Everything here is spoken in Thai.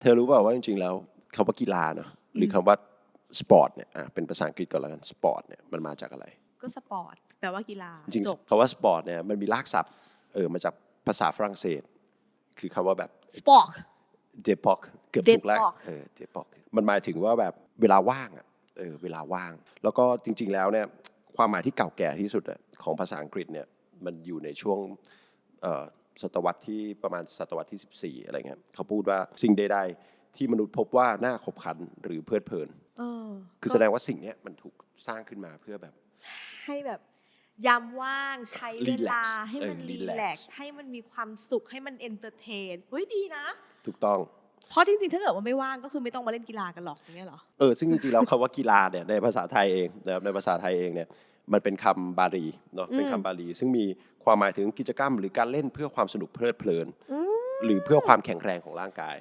เธอรู้เปล่าว่าจริงๆแล้วคำว่ากีฬาเนอะหรือคำว่าสปอร์ตเนี่ยอะเป็นภาษาอังกฤษก่อนแล้วกันสปอร์ตเนี่ยมันมาจากอะไร ก็สปอร์ตแปลว่ากีฬาจริงจบๆคำว่าสปอร์ตเนี่ยมันมีรากศัพท์เออมาจากภาษาฝรั่งเศส คือคำว่าแบบสปอร์ตเดปอกเกือบถูกแล้ว Depok เออเดปอกมันหมายถึงว่าแบบเวลาว่างอะเออเวลาว่าง แล้วก็จริง ๆ แล้วเนี่ยความหมายที่เก่าแก่ที่สุดอะของภาษาอังกฤษเนี่ยมันอยู่ในช่วงเอ่อ ศตวรรษที่ประมาณศตวรรษที่ 14 อะไรเงี้ยเขาพูดว่าสิ่งใดๆที่มนุษย์พบว่าน่าขบขันหรือเพลิดเพลินเออคือแสดงว่าสิ่งเนี้ยมันถูกสร้างขึ้นมาเพื่อแบบ ให้แบบยามว่างใช้เวลา Relax ให้มันเออรี relax แลกซ์ให้มันมีความสุขให้มันเอนเตอร์เทนเฮ้ยดีนะ ถูกต้องเพราะจริงๆ ถ้าเกิดว่าไม่ว่างก็คือไม่ต้องมาเล่นกีฬากันหรอกอย่างเงี้ยเหรอ เออ ซึ่งจริงๆ แล้วคำว่ากีฬาเนี่ยในภาษาไทยเองนะครับในภาษาไทยเองเนี่ย มันเป็นคำบาลีเนาะเป็นคำบาลี ซึ่งมีความหมายถึงกิจกรรม หรือการเล่นเพื่อความสนุกเพลิดเพลิน หรือเพื่อความแข็งแรงของร่างกาย